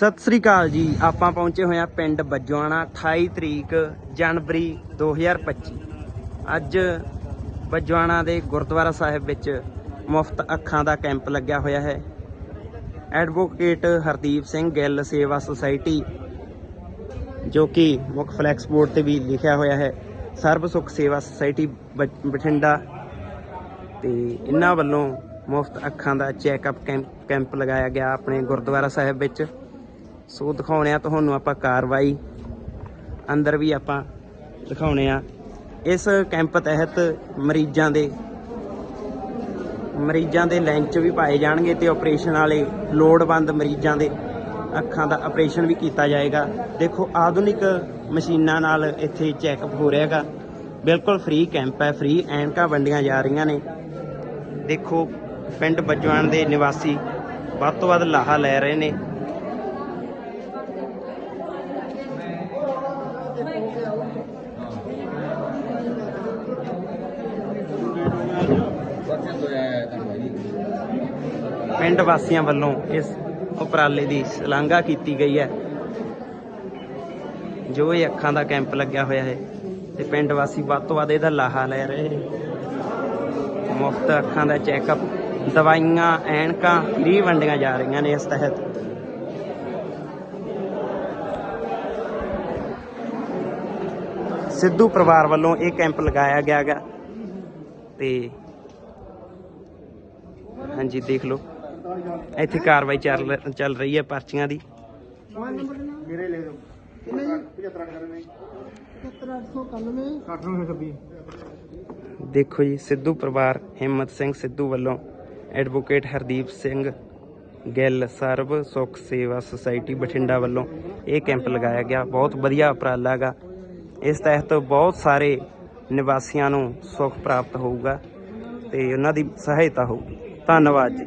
ਸਤਿ ਸ੍ਰੀ ਅਕਾਲ ਜੀ, ਆਪਾਂ ਪਹੁੰਚੇ ਹੋਏ ਆ ਪਿੰਡ ਬੱਜਵਾਣਾ 28 ਤਰੀਕ ਜਨਵਰੀ 2025 ਅੱਜ ਬੱਜਵਾਣਾ ਦੇ ਗੁਰਦੁਆਰਾ ਸਾਹਿਬ ਵਿੱਚ ਮੁਫਤ ਅੱਖਾਂ ਦਾ ਕੈਂਪ ਲੱਗਿਆ ਹੋਇਆ ਹੈ। ਐਡਵੋਕੇਟ ਹਰਦੀਪ ਸਿੰਘ ਗਿੱਲ ਸੇਵਾ ਸੁਸਾਇਟੀ, ਜੋ ਕਿ ਮੁੱਖ ਫਲੈਕਸ ਬੋਰਡ ਤੇ ਵੀ ਲਿਖਿਆ ਹੋਇਆ ਹੈ। ਸਰਬ ਸੁਖ ਸੇਵਾ ਸੁਸਾਇਟੀ ਬ- ਬਠਿੰਡਾ ਤੇ ਇਹਨਾਂ ਵੱਲੋਂ ਮੁਫਤ ਅੱਖਾਂ ਦਾ ਚੈੱਕਅਪ ਕੈਂਪ ਕੈਂਪ ਲਗਾਇਆ ਗਿਆ ਆਪਣੇ ਗੁਰਦੁਆਰਾ ਸਾਹਿਬ ਵਿੱਚ। ਸੋ ਦਿਖਾਉਣੇ ਆ ਤੁਹਾਨੂੰ ਆਪਾਂ ਕਾਰਵਾਈ। ਅੰਦਰ ਵੀ ਆਪਾਂ ਦਿਖਾਉਣੇ ਆ। ਇਸ ਕੈਂਪ ਤਹਿਤ ਮਰੀਜ਼ਾਂ ਦੇ ਮਰੀਜ਼ਾਂ ਦੇ ਲੈਂਚ ਵੀ ਪਾਏ ਜਾਣਗੇ ਤੇ ਆਪਰੇਸ਼ਨ ਵਾਲੇ ਲੋੜਵੰਦ ਮਰੀਜ਼ਾਂ ਦੇ ਅੱਖਾਂ ਦਾ ਆਪਰੇਸ਼ਨ ਵੀ ਕੀਤਾ ਜਾਏਗਾ। ਦੇਖੋ, ਆਧੁਨਿਕ ਮਸ਼ੀਨਾਂ ਨਾਲ ਇੱਥੇ ਚੈੱਕਅਪ ਹੋ ਰਿਹਾ ਹੈਗਾ। ਬਿਲਕੁਲ ਫ੍ਰੀ ਕੈਂਪ ਹੈ, ਫ੍ਰੀ ਐਨਕਾਂ ਵੰਡੀਆਂ ਜਾ ਰਹੀਆਂ ਨੇ। ਦੇਖੋ, ਪਿੰਡ ਬੱਜਵਾਨ ਦੇ ਨਿਵਾਸੀ ਵੱਧ ਤੋਂ ਵੱਧ ਲਾਹਾ ਲੈ ਰਹੇ ਨੇ। ਪਿੰਡ ਵਾਸੀਆਂ ਵੱਲੋਂ ਇਸ ਉਪਰਾਲੇ ਦੀ ਸ਼ਲਾਘਾ ਕੀਤੀ ਗਈ ਹੈ। ਜੋ ਇਹ ਅੱਖਾਂ ਦਾ ਕੈਂਪ ਲੱਗਿਆ ਹੋਇਆ ਹੈ ਤੇ ਪਿੰਡ ਵਾਸੀ ਵੱਧ ਤੋਂ ਵੱਧ ਇਹਦਾ ਲਾਹਾ ਲੈ ਰਹੇ ਨੇ। ਮੁਫਤ ਅੱਖਾਂ ਦਾ ਚੈੱਕਅਪ, ਦਵਾਈਆਂ, ਐਨਕਾਂ ਫ੍ਰੀ ਵੰਡੀਆਂ ਜਾ ਰਹੀਆਂ ਨੇ ਇਸ ਤਹਿਤ। ਸਿੱਧੂ ਪਰਿਵਾਰ ਵੱਲੋਂ ਇਹ ਕੈਂਪ ਲਗਾਇਆ ਗਿਆ ਹੈਗਾ। ਤੇ ਹਾਂਜੀ ਦੇਖ ਲਓ। ਇੱਥੇ ਕਾਰਵਾਈ ਚੱਲ ਚੱਲ ਰਹੀ ਹੈ ਪਰਚੀਆਂ ਦੀ। ਮੇਰੇ ਲੈ ਦਿਓ ਕਿੰਨੇ ਜੀ? 75 7891 7896 ਦੇਖੋ ਜੀ ਸਿੱਧੂ ਪਰਿਵਾਰ ਹਿੰਮਤ ਸਿੰਘ ਸਿੱਧੂ ਵੱਲੋਂ ਐਡਵੋਕੇਟ ਹਰਦੀਪ ਸਿੰਘ ਗਿੱਲ ਸਰਬ ਸੁਖ ਸੇਵਾ ਸੁਸਾਇਟੀ ਬਠਿੰਡਾ ਵੱਲੋਂ ਇਹ ਕੈਂਪ ਲਗਾਇਆ ਗਿਆ। ਬਹੁਤ ਵਧੀਆ ਉਪਰਾਲਾ ਹੈਗਾ। ਇਸ ਤਹਿਤ ਬਹੁਤ ਸਾਰੇ ਨਿਵਾਸੀਆਂ ਨੂੰ ਸੁੱਖ ਪ੍ਰਾਪਤ ਹੋਊਗਾ ਤੇ ਉਹਨਾਂ ਦੀ ਸਹਾਇਤਾ ਹੋਊਗੀ। ਧੰਨਵਾਦ ਜੀ।